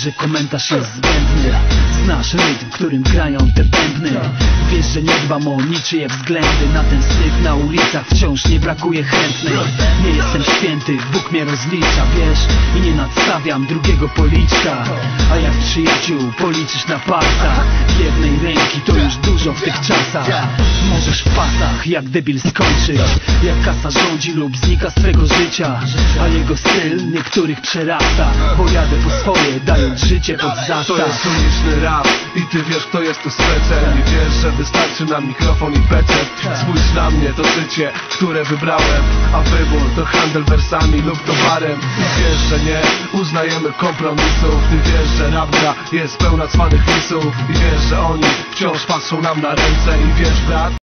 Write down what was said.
że komentarz jest zbędny. Znasz rytm, którym grają te bębny. Wiesz, że nie dbam o niczyje względy. Na ten syf na ulicach wciąż nie brakuje chętnych. Nie jestem święty, Bóg mnie rozlicza, wiesz? I nie nadstawiam drugiego policzka A jak przyjaciół policzysz na palcach. Jednej ręki to już dużo w tych czasach. Możesz w pasach jak debil skończyć. Jak kasa rządzi lub znika z twego życia. A jego styl niektórych przerasta. Pojadę po swoje, dając życie pod To zastaw jest uliczny rap i ty wiesz kto jest tu specem Nie wiesz, że wystarczy nam mikrofon i pecet Spójrz na mnie, to życie, które wybrałem. A wybór to handel wersami lub towarem. Wiesz, że nie uznajemy kompromisów. Ty wiesz, że rap gra jest pełna cwanych lisów I wiesz, że oni wciąż patrzą nam na ręce I wiesz brat,